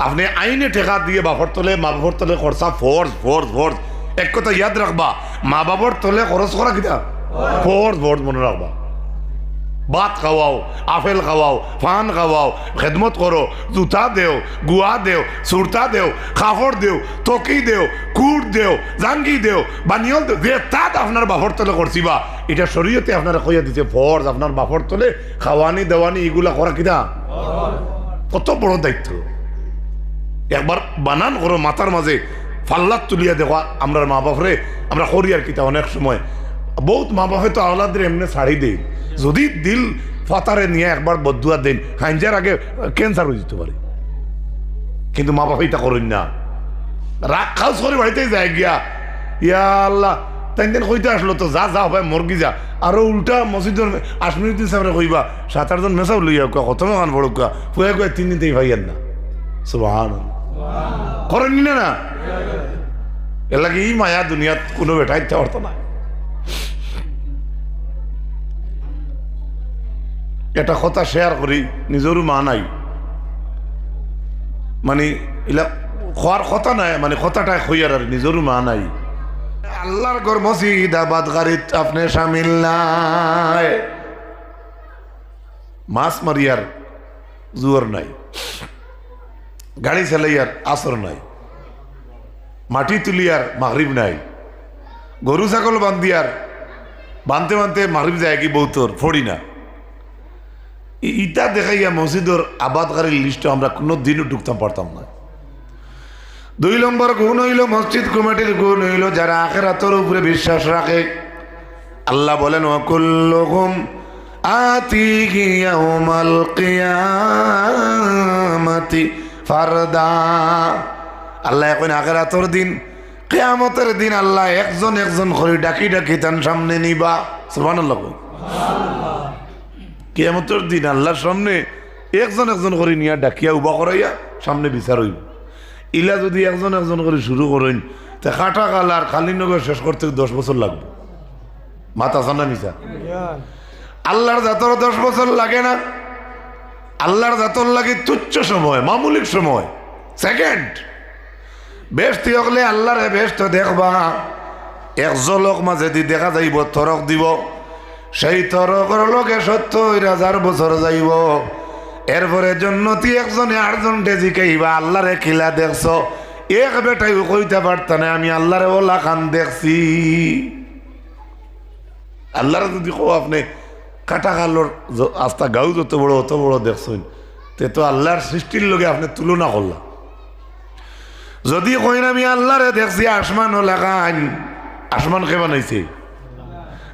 আপনি আইনে টেকা দিয়ে বাপর তলে, মা বাপর তলে খরচা ফোর্স ফোর্স ফোর্স এক কথা ইয়াদ রাখবা মা বাবার তলে খরচ করা কিনা ফোর্স ফোর্স মনে রাখবা ভাত খাওয়াও আপেল খাওয়াও ফান খাওয়াও খেদমত করো জুতা দেও গুয়া দেও সুরতা দেও কাপড় দেও তকি দেও কুট দেও জাঙ্গি দেও, বানিয়ল দেও যে তাত আপনার বাপর তলে করছিবা এটা শরীয়তে আপনারা কইয়া দিছে ফর্জ আপনার বাপর তলে খাওয়ানি দেওয়ানি এগুলা করা কিনা কত বড় দায়িত্ব? একবার বানান করো মাথার মাঝে ফাল্লাত তুলিয়া দেখো আমরা মা বাপরে আমরা করি আর কিতা অনেক সময়। বহুত মা বাপে তো আওলাদের এমনি ছাড়ি দেই। যদি দিল ফাতারে নিয়ে একবার বদুয়া দেন হাইঞ্জার আগে ক্যান্সার হয়ে যেতে পারে। কিন্তু মা বাপে এটা করেন না। রাগ খাউস করে বাড়িতেই যায় গিয়া, ইয়া আল্লাহ তাই দিন কইতে আসলো তো, যা যা ভাই মরগি যা। আরও উল্টা মসজিদের আশমিনুদ্দিন সাহেবরে কইবা, সাত, আটজন মেসাও লইয়া কত খান বড় কুয়া ফুয়া কুয়া তিন দিনতেই ভাইয়েন না। সুবাহ করেননি না এর লাগে এই মায়া দুনিয়াত কোনো বেটা ইচ্ছা করতো না এটা কথা শেয়ার করি নিজেরও মা নাই। মানে এলা খোয়ার কথা নাই মানে কথাটা হইয়ার আর নিজেরও মা নাই। আল্লাহর গর মসজিদ আবাদ গাড়িত আপনি সামিল নাই। মাছ মারিয়ার জুয়ার নাই। গাড়ি চালাইয়ার আসর নাই। মাটি তুলিয়ার মাগরিব নাই। গরু ছাগল বান্ধিয়ার বানতে বানতে মাগরিব যায় কি বৌতর ফড়ি না। ইটা দেখাইয়া মসজিদর আবাদকারীর লিস্টে আমরা কোনো দিনও ঢুকতাম পারতাম না। দুই নম্বর গুণ হইল মসজিদ কমিটির গুণ হইল যারা আখেরাতর উপরে বিশ্বাস রাখে আল্লাহ বলেন আতিহি ইয়াউমাল কিয়ামাতি ফারদা। আল্লাহ এখন আখেরাতর দিন কিয়ামতের দিন আল্লাহ একজন একজন করে ডাকি ডাকি তার সামনে নিবা। কই। কিয়ামতের দিন আল্লাহর সামনে একজন একজন করে নিয়ে ডাকিয়া উবা করাইয়া সামনে বিচার হইব। ইলা যদি একজন একজন করে শুরু করেন তা কাটা কালার খালি নগর শেষ করতে দশ বছর লাগবে। মাথা সান্না মিশা আল্লাহর জাতর দশ বছর লাগে না। আল্লাহর জাতর লাগে তুচ্ছ সময়, মামুলিক সময়। সেকেন্ড বেস্তি হকলে আল্লাহর বেস্ত দেখবা। এক জলক মাঝে দি দেখা যাইব, তরক দিব। সেই তরকর লোকে সত্তর হাজার বছর যাইব। এরপরে জন্নতি একজনে আটজনটে জিকাইবা, আল্লাহরে খিলা দেখছ। এক বেটাই কইতে পারতা না আমি আল্লাহরে ওলা খান দেখছি। আল্লাহরে যদি কো আপনি কাটা কালোর আস্তা গাও যত বড়, অত বড় দেখছেন তে তো আল্লাহর সৃষ্টির লগে আপনি তুলনা করলাম যদি কইন আমি আল্লাহরে দেখছি, আসমান লাগান আসমান কে বানাইছে?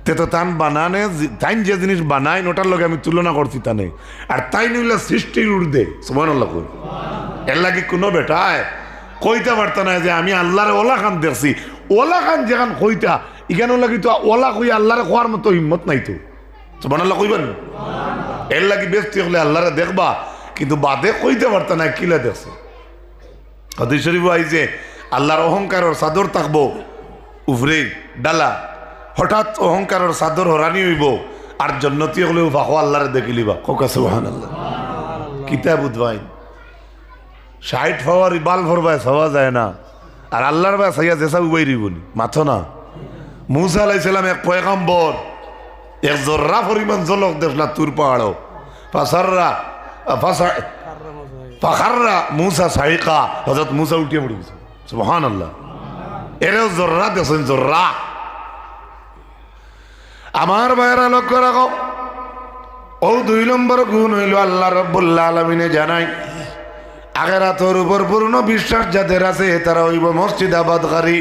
তে তো তান বানানে তাইন যে জিনিস বানায় ওটার লগে আমি তুলনা করছি তানে। আর তাই নিলে সৃষ্টির উর্ধে সুমান আল্লাহ কই এর লাগে কোনো বেটায় কইতে পারত না যে আমি আল্লাহরে ওলা খান দেখছি। ওলা খান যেখান কইতা ইখানে লাগি তো ওলা কই আল্লাহরে খোয়ার মতো হিম্মত নাই তো সুমান আল্লাহ কইবেন? এর লাগি ব্যস্ত হলে আল্লাহরে দেখবা, কিন্তু বাদে কইতে পারত না কিলা দেখছে? হাদিস শরীফ আইছে আল্লাহর অহংকারের চাদর থাকব উভরে ডালা, হঠাৎ অহংকারের চাদর হরানি হইব, আর জন্নতি হলেও ভাখো আল্লাহরে দেখিলিবা কোকা সুহান আল্লাহ কিতা বুধবাই ষাট ফাওয়ার বাল ভরবায় সবা যায় না, আর আল্লাহর বা সাইয়া জেসা উবাই বলি মাথো না। মুসা আলাইসালাম এক পয়গাম্বর এক জর্রা পরিমাণ জলক দেখলা তুর পাহাড় ফাসাররা, ফাসা পাখাররা মুসা সাইকা হজরত মুসা উঠিয়ে পড়ে গেছে। সুবহান আল্লাহ এরেও জর্রা দেখছেন জর্রা আমার বাইরা লক্ষ্য রাখো। ও দুই নম্বর গুণ হইল আল্লাহ রব্বুল্লাহ আলমিনে জানাই আগেরা আগেরাতর উপর পূর্ণ বিশ্বাস যাদের আছে তারা হইব মসজিদ আবাদকারী।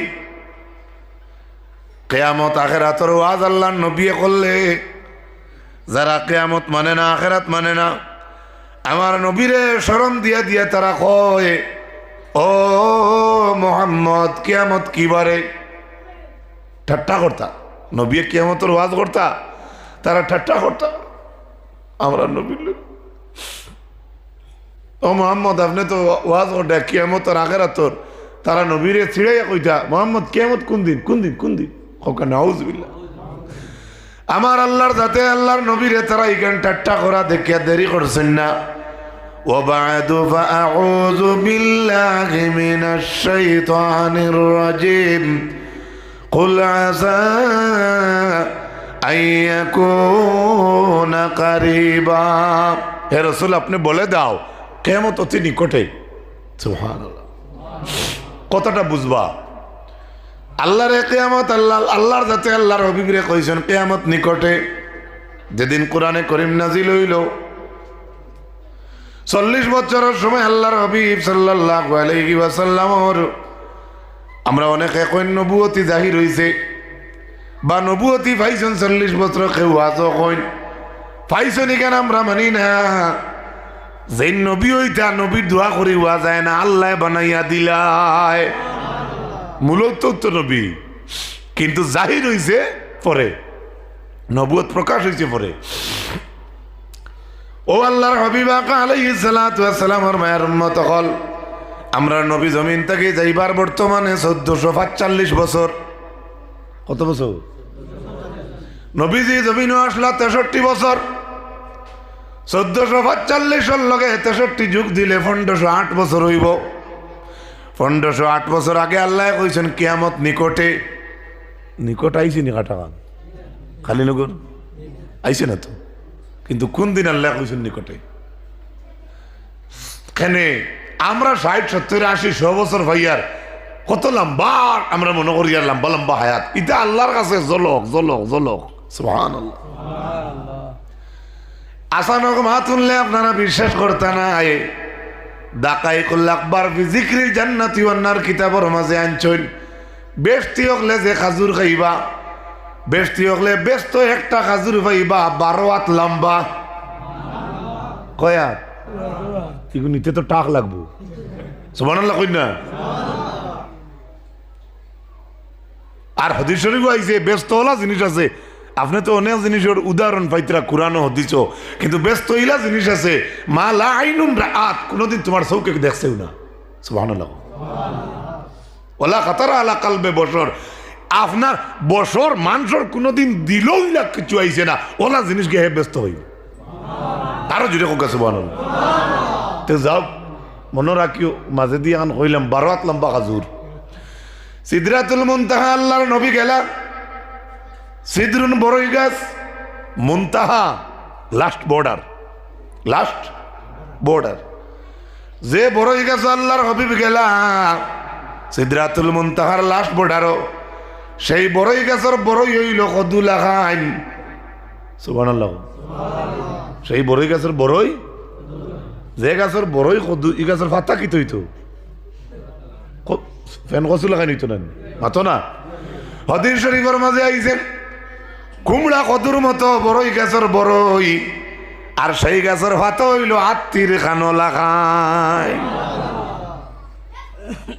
কেয়ামত আখেরাতর ওয়াজ আল্লাহ নবিয়ে করলে, যারা কেয়ামত মানে না, আখেরাত মানে না, আমার নবীরে স্মরণ দিয়া দিয়া তারা কয়, ও মোহাম্মদ, কেয়ামত কি বারে ঠাট্টা করতা নবী কিয়ামতের ওয়াজ করতা, তারা ঠাট্টা করতা, আমরা নবীর। ও মোহাম্মদ, আপনি তো ওয়াজ করতে কিয়ামতের আগের তোর নবীরে ছিড়াইয়া কইতা, মোহাম্মদ, কিয়ামত কোন দিন কোন দিন কোন দিন আমার আল্লাহর যাতে আল্লাহর নবীরে তারা ইখান ঠাট্টা করা দেখিয়া দেরি করছেন না وبعد فأعوذ بالله من الشيطان الرجيم قل عسى أن يكون قريبا হে রসুল আপনি বলে দাও কেমত অতি নিকটে সুবহানাল্লাহ কতটা বুঝবা আল্লাহর কেয়ামত আল্লাহ, আল্লাহর যাতে আল্লাহর হবিবরে কইছেন, কেয়ামত নিকটে যেদিন কোরআনে করিম নাজিল হইল, চল্লিশ বছরের সময় আল্লাহর হবিব সাল্লাহ আলাইহি ওয়াসাল্লামর, আমরা অনেক এখন নবুয়তি জাহির হইছে, বা নবুয়তি পাইছেন চল্লিশ বছর, কেউ আজ কইন পাইছনি কেন আমরা মানি না? যে নবী হইতা নবীর দোয়া করি হওয়া যায় না, আল্লাহ বানাইয়া দিলায়। মূলত তো নবী। কিন্তু জাহির হইছে পরে। নবুয়ত প্রকাশ হইছে পরে। ও আল্লাহর হবিবা সালামের মায়ের উম্মত হল আমরা নবী জমিন থেকে যাইবার বর্তমানে চোদ্দশো পাঁচচল্লিশ বছর। কত বছর? নবীজি জমিন আসলা তেষট্টি বছর। চোদ্দশো পাঁচচল্লিশের লগে তেষট্টি যুগ দিলে পনেরোশো আট বছর হইব। পনেরোশো আট বছর আগে আল্লাহ কইছেন কিয়ামত নিকটে। নিকট আইসি নি কাটাগান খালি নগর? আইসে না তো? কিন্তু কোন দিন আল্লাহ কইছেন নিকটে? কেনে আমরা ষাট সত্তর আশি শ বছর ভাইয়ার কত লম্বা আমরা মনে করি আর লম্বা লম্বা হায়াত। এটা আল্লাহর কাছে জলক জলক জলক। সুহান আসানক মা তুললে আপনারা বিশ্বাস করতে না আয়ে দাকাই করলে আকবার জিক্রি জান্নাতি অন্যার কিতাবর মাঝে আনছইন। বেশতি হকলে যে খাজুর খাইবা, বেশতি হকলে ব্যস্ত একটা খাজুর পাইবা, বারো হাত লম্বা। এগুলো নিতে তো টাক লাগবো। সমান কই না? আর হদিস শরীফ আইছে, ব্যস্ত হলা জিনিস আছে। আপনি তো অনেক জিনিসের উদাহরণ পাইতরা, কোরআনও হদিছ কিন্তু ব্যস্ত হইলা জিনিস আছে, মা লা আইনুন রাত কোনোদিন তোমার চৌকে দেখছেও না। সুবহানাল্লাহ। ওলা কাতারা আলা কালবে বছর আপনার বছর মানুষের কোনোদিন দিলেও ইলা কিছু আইছে না। ওলা জিনিসকে হে ব্যস্ত হইব। আরও জুড়ে কোকা সুবহানাল্লাহ। তো যাও, মনে রাখিও মাঝে দিয়ে আন হইলাম, বারো লম্বা খাজুর। সিদরাতুল মুনতাহা, আল্লাহর নবী গেলা। সিদরুন বড়ই গাছ Muntaha last border last border যে বড়ই গাছ আল্লাহর হবিব গেলা, সিদরাতুল মুনতাহার লাস্ট বর্ডারও সেই বড়ই গাছের বড়ই হইল কদুলা খাইন সুবহানাল্লাহ। সেই বড়ই গাছের বড়ই যে গাছের বড়ই কদু ই গাছের ফাতা কি তৈতো? ফ্যান কচু লাগাই নিত না? মাতো না? হদির শরীফের মাঝে আইছেন। কুমড়া কদুর মতো বড়ই গাছের বড়ই, আর সেই গাছের ফাতা হইল আত্মীর খানো লাগাই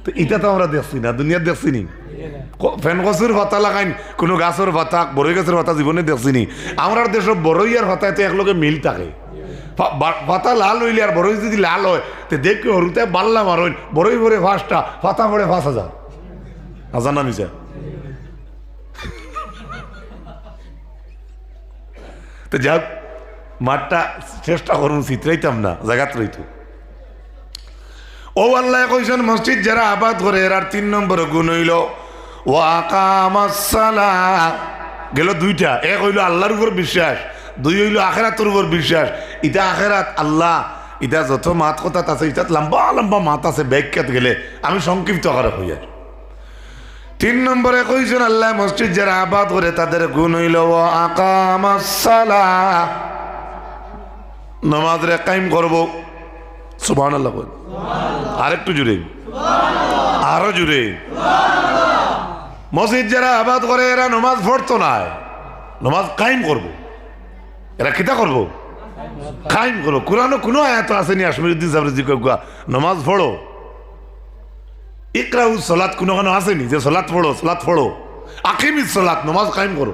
তো এটা তো আমরা দেখছি না, দুনিয়ার দেখছি নি। ফ্যান গছের ভাতা লাগাইন, কোনো গাছের ভাতা, বড়ই গাছের ভাতা জীবনে দেখছি নি। আমরা দেশ বড়ই আর ভাতায় তো একলগে মিল থাকে। পাতা লাল হইলে আর বড়ই যদি লাল হয়, তো দেখি হরুতে বাল্লা মারইন বড়ই ভরে ফাঁসটা পাতা ভরে পাঁচ হাজার হাজার না তো যাক মাঠটা চেষ্টা করুন চিত্রাইতাম না জায়গাত রইতো। ও আল্লাহ কইছেন, মসজিদ যারা আবাদ করে, এরার তিন নম্বর গুণ হইল ও আকামাসালা গেল দুইটা, এক হইল আল্লাহর উপর বিশ্বাস, দুই হইল আখেরাতের উপর বিশ্বাস। ইটা আখেরাত আল্লাহ ইটা যত মাত কথা আছে ইটাত লম্বা লম্বা মাত আছে, ব্যাখ্যাত গেলে আমি সংক্ষিপ্ত আকারে হই আর তিন নম্বরে কইছেন আল্লাহ মসজিদ যারা আবাদ করে তাদের গুণ হইল ও আকামাসালা নমাজ রে কায়েম করব। সুবহান আল্লাহ আরেকটু জুড়ে। আরও জুড়ে। মসজিদ যারা আবাদ করে এরা নমাজ পড়তো না। নমাজ কাইম করব। এরা কিতা করব? কায়েম করব। কোরআনও কোনো আয়াত আসেনি আসমিরুদ্দিন সাবরিজি কুয়া নমাজ পড়ো। ইকরাউ সলাৎ কোনো কোনো আসেনি, যে সলাৎ পড়ো সলাৎ পড়ো। আকিমিস সলাৎ নমাজ কায়েম করো।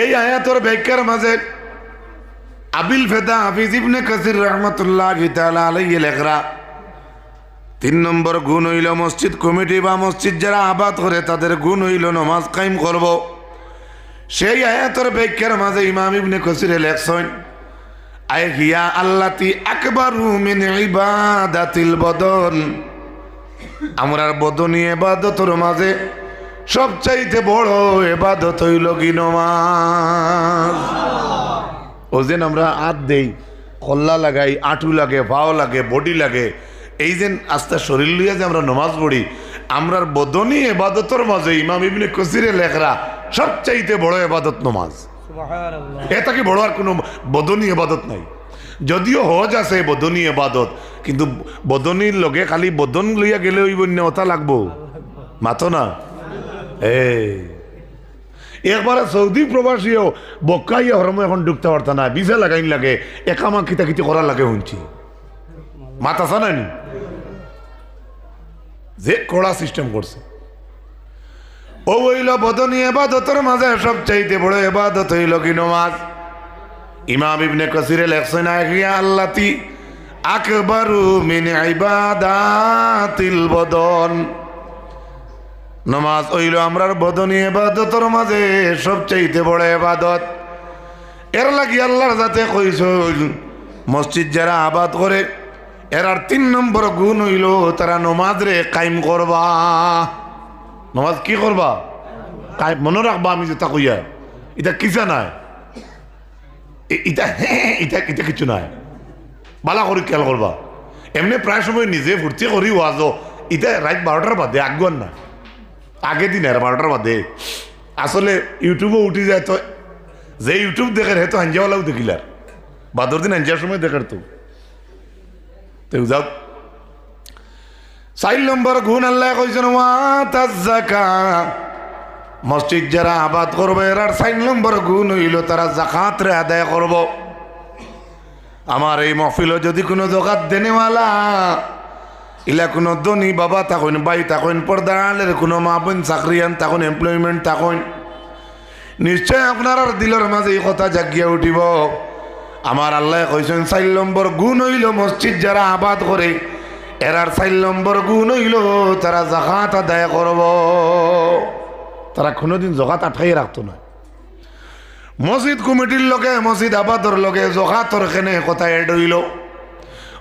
এই আয়াতর ব্যাখ্যার মাঝে আবিল ফেদা হাফিজ ইবনে কাসির রহমতুল্লাহ গীতালা আলাইহি লেখরা, তিন নম্বর গুণ হইল মসজিদ কমিটি বা মসজিদ যারা আবাদ করে তাদের গুণ হইল নমাজ কায়েম করব। সেই আয়াতর ব্যাখ্যার মাঝে ইমাম ইবনে কসিরে লেখছেন আই হিয়া আল্লাতি আকবারু মিন ইবাদাতিল বদন। আমরার বদনী এবাদতর মাঝে সবচাইতে বড় এবাদত হইল কি নমাজ। ও যেন আমরা হাত দেই, কল্লা লাগাই, আঁটু লাগে, পাও লাগে, বডি লাগে, এই যে আস্তে শরীর লইয়া যে আমরা নমাজ পড়ি আমরার বদনী এবাদতর মাঝে ইমাম ইবনে কসিরে লেখরা সবচাইতে বড় এবাদত নমাজ। এটা কি বড় আর কোনো বদনী এবাদত নাই। যদিও হজ আছে বদনী এবাদত কিন্তু বদনীর লগে খালি বদন লইয়া গেলে ওই বন্য ওটা লাগবো। মাতো না? এই। একবারে সৌদি প্রবাসীও বক্কাইয়া হরমে এখন ঢুকতে পারত না বিজা লাগাইন লাগে, একামা কিতা কিতি করা লাগে শুনছি। মাত আসা নাই যে কড়া সিস্টেম করছে। ও হইল বদনী এবাদতর মাঝে সবচাইতে বড় এবাদত হইল কি নমাজ? ইমাম ইবনে কসিরে লেখছেন আগিয়া আল্লাতি আকবারু মিন ইবাদাতিল বদন। নমাজ হইল আমরার বদনী এবাদতর মাঝে সবচাইতে বড় এবাদত। এর লাগি আল্লাহর যাতে কইস মসজিদ যারা আবাদ করে এর আর তিন নম্বর গুণ হইল তারা নমাজ রে কায়েম করবা। নমাজ কি করবা? মনে রাখবা আমি যেটা কইয়া। এটা কিসা নাই? এ- ইটা হ্যাঁ ইটা ইটা কিছু নাই। বালা করে খেয়াল করবা। এমনি প্রায় সময় নিজে ফুর্তি করি ওয়াজ ইটা রাত বারোটার বাদে আগুয়ান না। আগে দিন আর বারোটার বাদে। আসলে ইউটিউবে উঠি যায় তো যে ইউটিউব দেখে হে তো হাঞ্জাওয়ালাও দেখিলার বাদর দিন হাঞ্জার সময় দেখার তো। যাও চার নম্বর গুণ আল্লাহ কইছেন মসজিদ যারা আবাদ করবে এরার চার নম্বর গুণ হইল তারা জাকাতরে আদায় করব আমার এই মহফিল যদি কোনো জগাত দেনেওয়ালা ইলা কোনো ধনী বাবা তখন বাই তখন পর্দালের কোনো মা বোন চাকরিয়ান তখন এমপ্লয়মেন্ট তখন নিশ্চয় আপনার দিলের মাঝে এই কথা জাগিয়া উঠিব। আমার আল্লাহ কইছেন চার নম্বর গুণ হইল মসজিদ যারা আবাদ করে এরার চার নম্বর গুণ হইল, তারা জাকাত আদায় করব। তারা কোনোদিন জগাত আটকাই রাখতো না। মসজিদ কমিটির লগে, মসজিদ আবাদর লগে জকাতর কেনে কথা এড হইল।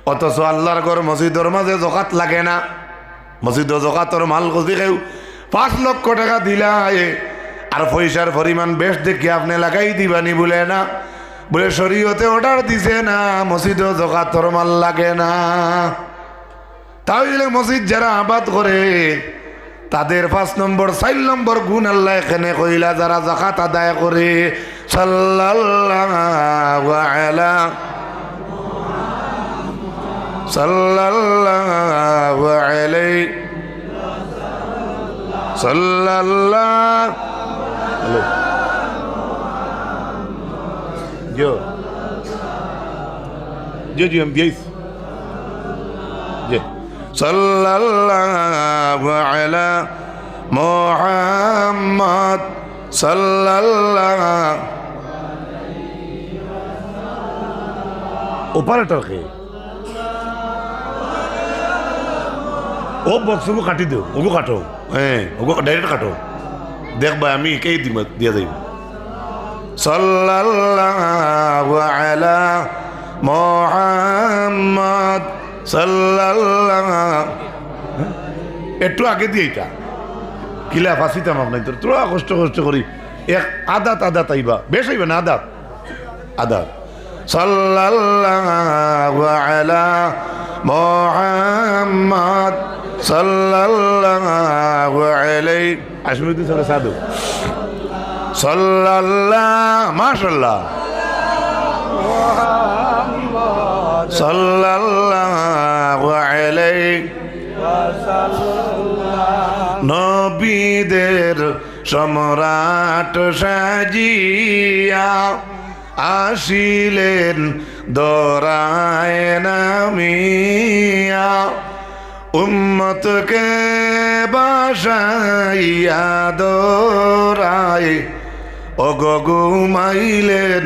অথচ আল্লাহর ঘর মসজিদর মাঝে জকাত লাগে না। মসজিদ জকাতর মাল গজি কেউ পাঁচ লক্ষ টাকা দিলাই আর পয়সার পরিমাণ বেশ দেখি আপনি লাগাই দিবানি বলে না। বলে শরীয়তে অর্ডার দিছে না মসজিদ জকাতর মাল লাগে না। তাহলে মসজিদ যারা আবাদ করে তাদের পাঁচ নম্বর চার নম্বর গুণ আল্লাহ এখানে কইলা যারা জাকাত আদায় করে জি জি আমি সাল্লাল্লাহু আলা মুহাম্মদ সাল্লাল্লাহু। অপারেটরকে ও বক্সবো কাটি দিও ওগো কাটো। হ্যাঁ ওগো ডাইরেক্ট কাটো। দেখবা আমি একেই দিম দিয়া যাইব সাল্লাল্লাহু আলা মুহাম্মদ একটু আগে দিয়ে এটা। কিলা ফাঁসিতাম আপনার তোর তোরা কষ্ট কষ্ট করি এক আদাত আদাত আইবা বেশ আইবা না আদাত? আদাত। সাল্লাল্লাহু নবীদের সম্রাট সাজিয়া আসিলেন দরায় নামিয়া। উম্মতকে বাসাইয়া দরায় অগগুমাইলেন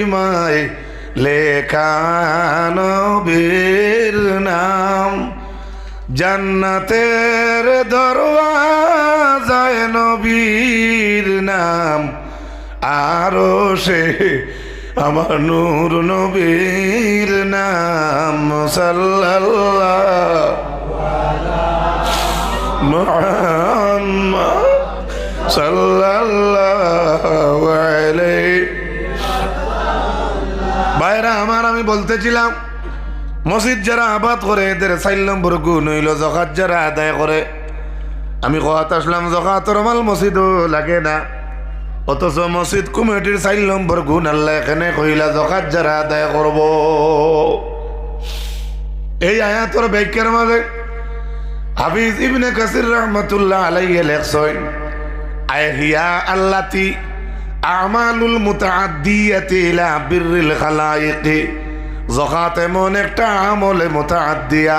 কলিমায় লেখা নবীর নাম। জান্নাতের দরওয়াজায় নবীর নাম। আরও সে আমার নূর নবীর নাম। সাল্লাল্লাহ মুহাম্মদ সাল্লাল্লাহু আমি বলতেছিলাম, মসজিদ যারা আবাদ করে, এদের চার নম্বর গুণ হইল জকাত যারা আদায় করে। আমি কথা আসলাম, জকাতর মাল মসজিদও লাগে না। অথচ মসজিদ কমিটির চার নম্বর গুণ আল্লাহ এখানে কইলা জকাত যারা আদায় করব। এই আয়াতর ব্যাখ্যার মাঝে হাফিজ ইবনে কাসির রহমতুল্লাহ আলাইহি লেখছেন আইহিয়া আল্লাতি আমালুল মুতাআদ্দিয়াতি ইলা বিররিল খালাইকি। যকাত এমন একটা আমলে মুতাআদ্দিয়া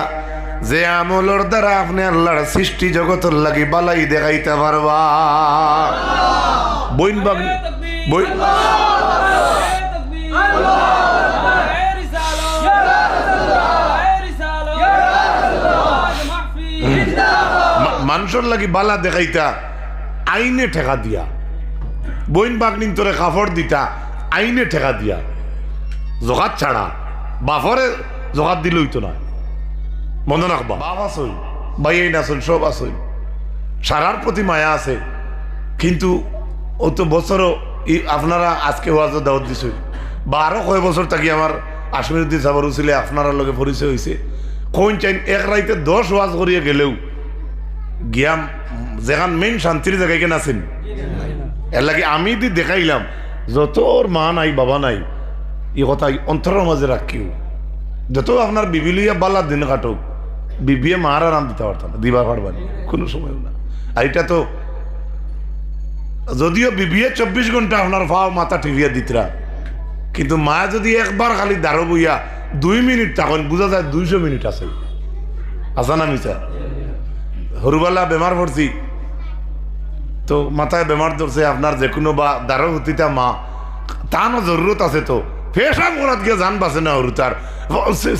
যে আমলের দ্বারা আপনি আল্লাহর সৃষ্টি জগতের লাগি বালাই দেখাইতে পারবা। বইন বই মানুষের লাগি বালা দেখাইতা, আইনে ঠেকা দিয়া। বইন বাগনিন তোরে কাপড় দিতা, আইনে ঠেকা দিয়া। জগাত ছাড়া। বাফরে জগাত দিলই তো না। মনে রাখবা। বাপ আসই ভাই এই নাচন সব আসই সারার প্রতি মায়া আছে। কিন্তু ও তো বছরও আপনারা আজকে ওয়াজ দাওয়াত দিছই বা আরও কয় বছর থাকি আমার আসমিরুদ্দিন সাবর ছিলে আপনারা লগে পরিচয় হয়েছে কোন চাইন এক রাইতে দশ ওয়াজ করিয়ে গেলেও গিয়াম যেখান মেইন শান্তির জায়গায় কেন আছেন? এর লাগে আমি দি দেখাইলাম যত ওর মা নাই বাবা নাই এই কথা অন্তরের মাঝে রাখিও যত আপনার বিবি লইয়া বাল্লা দিন কাটুক, বিবিয়ে মার আরাম দিতে পারতাম না দিবার পারবানি কোনো সময় না। আর এটা তো যদিও বিবিয়ে চব্বিশ ঘণ্টা আপনার ফাও মাথা টিভিয়া দিতরা কিন্তু মা যদি একবার খালি দাঁড়ো বইয়া দুই মিনিট তখন বোঝা যায় দুইশো মিনিট আছে। আসা না মিছা? হরুবালা বেমার পড়ছি তো মাথায় বেমার ধরছে আপনার যে কোনো বা দারো হতিতা মা তানো জরুরত আছে তো। করাত গিয়ে জান বাসে না তার।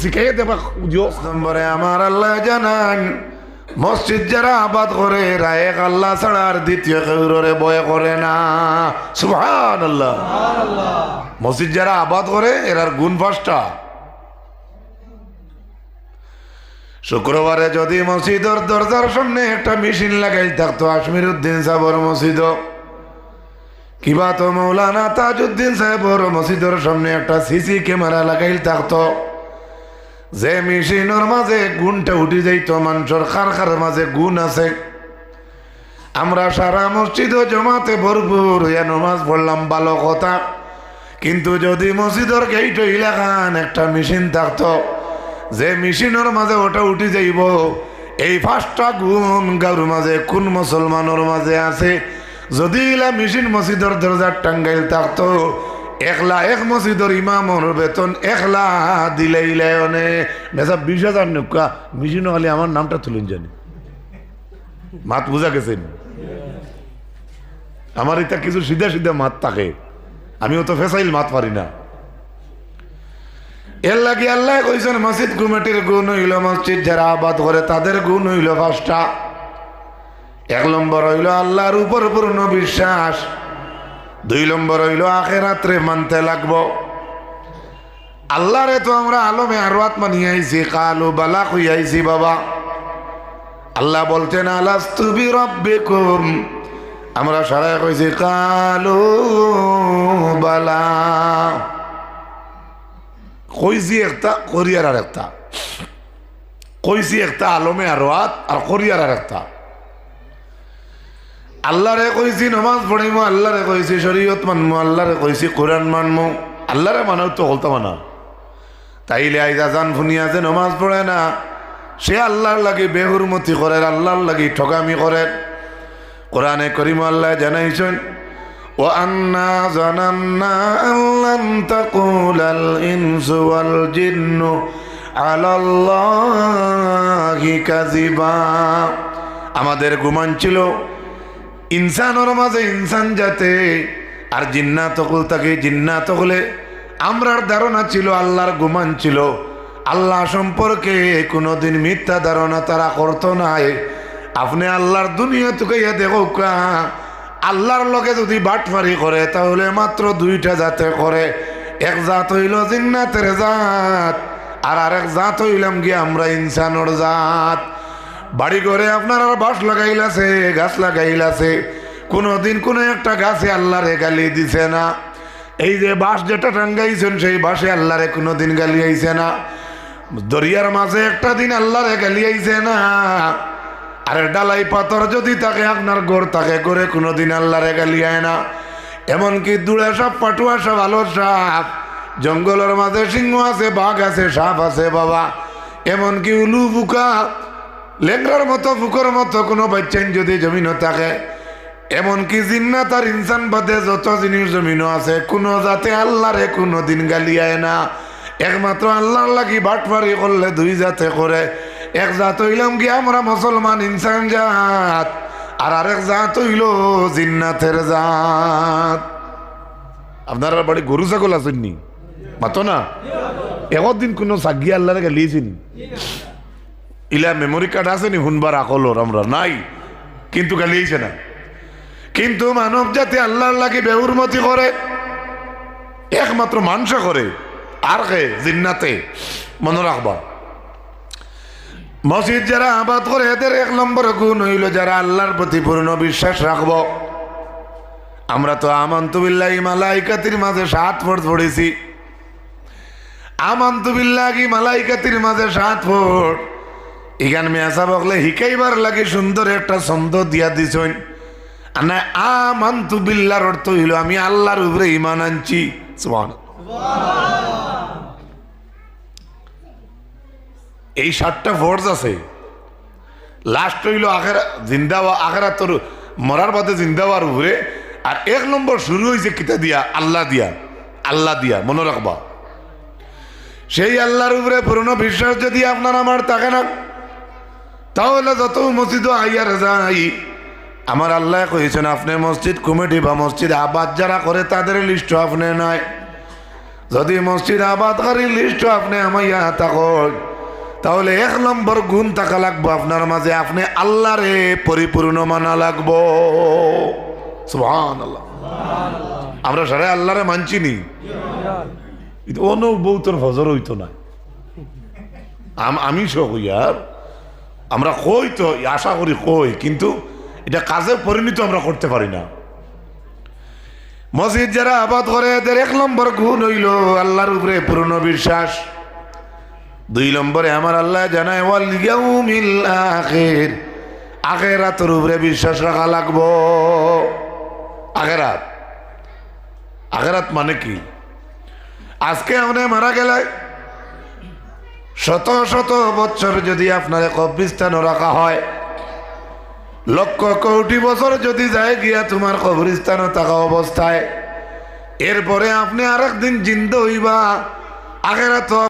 শিখাইয়ে দেবা জোস নম্বরে আমার আল্লাহ জানান মসজিদ যারা আবাদ করে রায়েক আল্লাহ ছাড়া আর দ্বিতীয় কেউরে বয় করে না। সুহান আল্লাহ মসজিদ যারা আবাদ করে এরার গুণ পাঁচটা। শুক্রবারে যদি মসজিদের দরজার সামনে একটা মেশিন লাগাই থাকতো আশমির উদ্দিন সাহর মসজিদ কিবা তো মৌলানা তাজউদ্দিন সাহেবর মসজিদের সামনে একটা সিসি ক্যামেরা লাগাই থাকতো। যে মেশিনের মাঝে গুণটা উঠে যাইত, মানুষের খার খার মাঝে গুণ আছে। আমরা সারা মসজিদ জমাতে ভরপুর হইয়া নমাজ পড়লাম, ভালো কথা। কিন্তু যদি মসজিদের গেইট এলাকান একটা মেশিন থাকতো, যে মেশিনের মাঝে ওটা উঠে যাইব, এই পাঁচটা গুণ গারুর মাঝে, কোন মুসলমানের মাঝে আছে? যদি ইলা মেশিন মসজিদের দরজার টাঙ্গাইল থাকতো, একলা এক মসজিদের ইমামর বেতন একলা দিলে ইলে অনে। মেসা বিশ হাজার নৌকা মেশিন খালি আমার নামটা তুলুন জানি। মাত বুঝা গেছেন আমার এটা কিছু সিধা সিধা মাত থাকে। আমিও তো ফেসাইল মাত পারি না। এর লাগে আল্লাহ কইছেন মসজিদ কমিটির গুণ হইল মসজিদ যারা আবাদ করে তাদের গুণ হইল পাঁচটা। এক নম্বর হইল আল্লাহর উপর পূর্ণ বিশ্বাস। দুই নম্বর হইল আখে রাত্রে মানতে লাগবো। আল্লাহরে তো আমরা আলমে আরও আত্মা নিয়ে আইছি, কালু বালা আইছি বাবা। আল্লাহ বলতেন আলাস্তুবি রব্বিকুম আমরা সারাই কইছি, কালু বালা। কইছি একটা, কোরিয়ার আর একটা। কইছি একটা আলমে আর আর কোরিয়ার আর একটা। আল্লাহরে কইছি নমাজ পড়িম, আল্লাহরে কইছি শরীয়ত মানমো, আল্লাহরে কইছি কোরআন মানমো। আল্লাহরে মানাও তো হলতা মানা। তাইলে আইজা জান ফুনিয়া যে নমাজ পড়ে না, সে আল্লাহর লাগে বেহুরমতি করে, আল্লাহর লাগে ঠকামি করে। কোরআনে করিম আল্লাহ জানাইছেন, ও আন্না জানান্না আল্লান তাকুল আল ইনসু ওয়াল জিন্নু আলাল্লাহি কাযিবা। আমাদের গুমান ছিল ইনসানর মাঝে ইনসান যাতে, আর জিন্নাত হল তাকে জিন্নাত হলে আমরার ধারণা ছিল, আল্লাহর গুমান ছিল। আল্লাহ সম্পর্কে কোনোদিন মিথ্যা ধারণা তারা করতো নাই। আপনি আল্লাহর দুনিয়া তুকাইয়া দেখো কা, আল্লাহর লগে যদি বাটফারি করে, তাহলে মাত্র দুইটা জাতে করে। এক জাত হইল জিন্নাতের জাত, আর আরেক জাত হইলাম গিয়ে আমরা ইনসানর জাত। বাড়ি করে আপনার আর বাস লাগাইলাছে, গাছ লাগাইলাছে। কোনোদিন কোনো একটা গাছে আল্লাহরে গালি দিছে না। এই যে বাঁশ যেটা টাঙ্গাইছেন, সেই বাসে আল্লাহরে কোনোদিন গালি আইছে না। দরিয়ার মাঝে একটা দিন আল্লাহরে গালি আইছে না। আরে ডালাই পাথর যদি তাকে আপনার গোর তাকে করে কোনো কোনোদিন আল্লাহরে গালি আয় না। এমনকি দূরে সাপ, পাটুয়া সাপ, আলোর সাপ, জঙ্গলের মাঝে সিংহ আছে, বাঘ আছে, সাপ আছে, বাবা। এমনকি উলু বুকা লেংরার মতো, ফুকর মতো কোনো বাচ্চাইন যদি জমিনও থাকে, এমনকি জিন্নাত আর ইনসান বাদে যত জিনিস জমিনও আছে, কোনো যাতে আল্লাহরে কোনো দিন গালিয়ায় না। একমাত্র আল্লাহর লাগি বাটফারি করলে দুই জাতে করে। এক জাত হইলাম কি আমরা মুসলমান ইনসান জাত, আর আরেক জাত হইল জিন্নাতের জাত। আপনার বাড়ি গরু ছাগল আসেননি মাতো না? একদিন কোনো সাগি আল্লাহরে গালিয়েছেন ইলা মেমোরি কার্ড আছে নি শুনবার আকলর আমরা, নাই। কিন্তু গালিয়েছে না কিন্তু মানব জাতি আল্লাহর লাগে বেউরমতি করে, একমাত্র মানুষে করে, আর কে, জিন্নাতে। মনে রাখবা। মসজিদ যারা আবাদ করে, এদের এক নম্বর গুণ হইল যারা আল্লাহর প্রতি পূর্ণ বিশ্বাস রাখব। আমরা তো আমন্তবিল্লাহি মালাইকাতির মাঝে সাত ফোট পড়েছি। আমন্তবিল্লাহি মালাইকাতির মাঝে সাত ফোট এখান মেয়াসা বকলে হিকাইবার লাগে সুন্দর একটা ছন্দ দিয়া দিছইন আর না আমান্তু বিল্লার অর্থ হইল আমি আল্লাহর উপরে ইমান আনছি। এই সাতটা ফোর্স আছে। লাস্ট হইল আখেরা জিন্দা আখেরা তোর মরার বাদে জিন্দাবার উপরে। আর এক নম্বর শুরু হয়েছে কিতা দিয়া? আল্লাহ দিয়া। আল্লাহ দিয়া। মনে রাখবা। সেই আল্লাহর উপরে পুরনো বিশ্বাস যদি আপনার আমার থাকে না তাহলে যত মসজিদ আইয়ার যাই আমার আল্লাহ কয়েছেন আপনি মসজিদ কমিটি বা মসজিদ আবাদ যারা করে তাদের লিস্ট আপনি নাই। যদি মসজিদ আবাদকারী লিস্ট আপনি আমাইয়া থাকুন তাহলে এক নম্বর গুণ থাকা লাগবো আপনার মাঝে। আপনি আল্লাহরে পরিপূর্ণ মানা লাগবো। সুবহান আল্লাহ আমরা সারা আল্লাহরে মানছি নি। অন্য বউ ফজর হইতো না। আম- আমি সহ ইয়ার আমরা কই তো, আশা করি কই, কিন্তু এটা কাজে পরিণত আমরা করতে পারি না। মসজিদ যারা আবাদ করে, এদের এক নম্বর গুণ হইল আল্লাহর উপরে পূর্ণ বিশ্বাস। দুই নম্বরে আমার আল্লাহ জানায় আখির। আখেরাতের উপরে বিশ্বাস রাখা লাগবো। আখেরাত। আখেরাত মানে কি? আজকে আমরা মারা গেলে শত শত বছর যদি আপনার কবরিস্তান রাখা হয়, লক্ষ কোটি বছর যদি যায় গিয়া তোমার কবরিস্তানে থাকা অবস্থায়, এরপরে আপনি আরেকদিন জিন্দ হইবা আগেরা তো